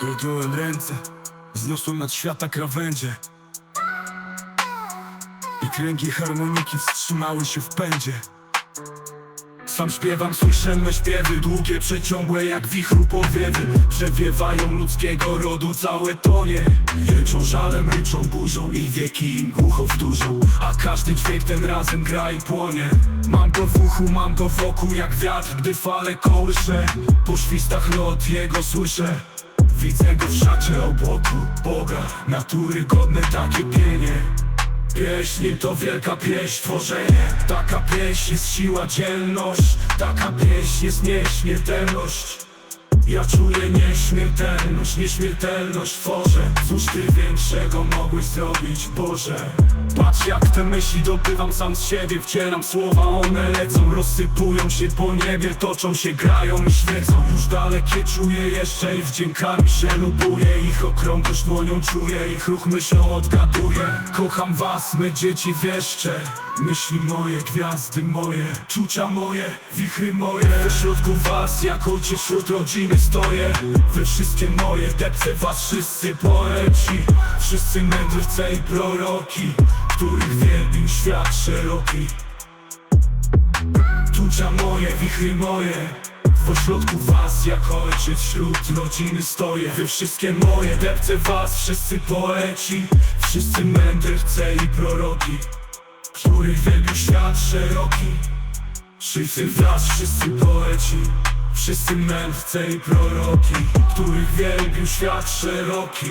Skróciłem ręce, zniosłem nad świata krawędzie. I kręgi harmoniki wstrzymały się w pędzie. Sam śpiewam, słyszę me śpiewy Długie, przeciągłe jak wichru powiewy Przewiewają ludzkiego rodu całe tonie. Ryczą żalem, ryczą burzą I wieki im głucho wtórzą. A każdy dźwięk ten razem gra i płonie. Mam go w uchu, mam go wokół jak wiatr Gdy fale kołysze. Po świstach lot jego słyszę Widzę go w szacie obłoku Boga, natury godne takie pienie. Pieśń to wielka pieśń, tworzenie. Taka pieśń jest siła, dzielność. Taka pieśń jest nieśmiertelność Ja czuję nieśmiertelność, nieśmiertelność tworzę. Cóż ty większego mogłeś zrobić, Boże? Patrz jak te myśli dobywam sam z siebie Wcielam słowa, one lecą Rozsypują się po niebie, toczą się, grają i śmierdzą Już dalekie czuję jeszcze i wdziękami się lubuję. Ich okrągłość dłonią czuję, ich ruch myślą odgaduję Kocham was, my dzieci wieszcze. Myśli moje, gwiazdy moje, czucia moje, wichry moje. W środku was, jak ojciec wśród rodziny stoję. Wy wszystkie moje, depce was wszyscy poeci. Wszyscy mędrcy i proroki Których wielbił świat szeroki. Czucia moje, wichry moje. Pośrodku was, jak ojciec wśród rodziny stoję. Wy wszystkie moje, depce was, wszyscy poeci. Wszyscy mędrcy i proroki Których wielbił świat szeroki. Wszyscy was, wszyscy poeci Wszyscy mędrcy i proroki Których wielbił świat szeroki